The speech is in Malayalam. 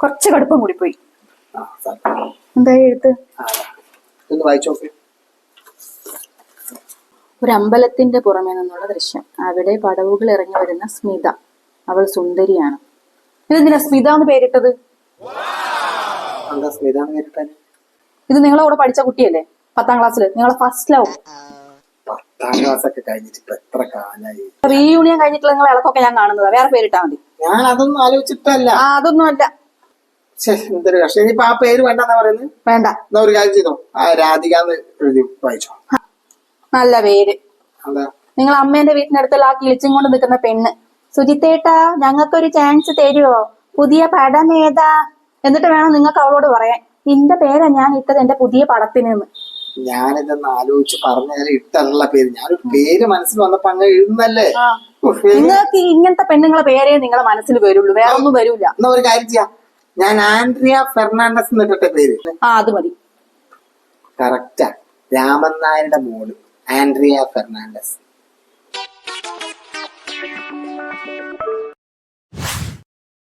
കുറച്ച് കടുപ്പം കൂടി പോയി. എന്തായി എഴുത്ത് ഒരു അമ്പലത്തിന്റെ പുറമേ നിന്നുള്ള ദൃശ്യം. അവിടെ പടവുകൾ ഇറങ്ങി വരുന്ന സ്മിത. അവൾ സുന്ദരിയാണ്. ഇതെന്തിനാ സ്മിത എന്ന് പേരിട്ടത്? ഇത് നിങ്ങളെ കൂടെ പഠിച്ച കുട്ടിയല്ലേ? പത്താം ക്ലാസ്സിൽ നിങ്ങളെ ഫസ്റ്റ് ലവ് പത്താം ക്ലാസ് ഒക്കെ കഴിഞ്ഞിട്ട് എത്ര കാലായി? റീയൂണിയൻ കഴിഞ്ഞിട്ടുള്ള നിങ്ങളെ ഇളക്കൊക്കെ ഞാൻ കാണുന്നതാ. വേറെ പേരിട്ടാ മതി. ഞാൻ അതൊന്നും ആലോചിച്ചിട്ടല്ല. ആ അതൊന്നും അല്ല. എന്തൊരു കഷ്ടം. ഇനിയിപ്പോ ആ പേര് വേണ്ടെന്നാ പറയുന്നത്? വേണ്ട. എന്നാ ഒരു കാര്യം ചെയ്തോ? ആ രാധിക എന്ന് എഴുതി വായിച്ചോ. നല്ല പേര്. എന്താ? നിങ്ങൾ അമ്മേന്റെ വീട്ടിനടുത്തുള്ള ആ കിളിച്ചും കൊണ്ട് നിൽക്കുന്ന പെണ്ണ്. സുജിത്തേട്ടാ ഞങ്ങൾക്കൊരു ചാൻസ് തരുവോ? പുതിയ പടം ഏതാ? എന്നിട്ട് വേണം നിങ്ങൾക്ക് അവളോട് പറയാൻ. നിന്റെ പേരാ ഞാൻ ഇട്ടത് എന്റെ പുതിയ പടത്തിന് ഞാനിതൊന്ന് ആലോചിച്ച് പറഞ്ഞാൽ ഇട്ടല്ല പേര്. ഞാനൊരു പേര് മനസ്സിൽ വന്നപ്പോ അങ്ങ് എഴുതുന്നല്ലേ. നിങ്ങൾക്ക് ഇങ്ങനത്തെ പെണ്ണുങ്ങളെ പേരേ നിങ്ങളെ മനസ്സിൽ വരുള്ളൂ. വേറെ ഒന്നും വരൂല. എന്നാ ഒരു കാര്യം ചെയ്യാം. ഞാൻ ആൻഡ്രിയ ഫെർണാണ്ടസ് എന്നിട്ടിട്ട പേര്. ആ അത് മതി. കറക്റ്റാ രാമൻ നായരുടെ മോൾ ആൻഡ്രിയ ഫെർണാണ്ടസ്.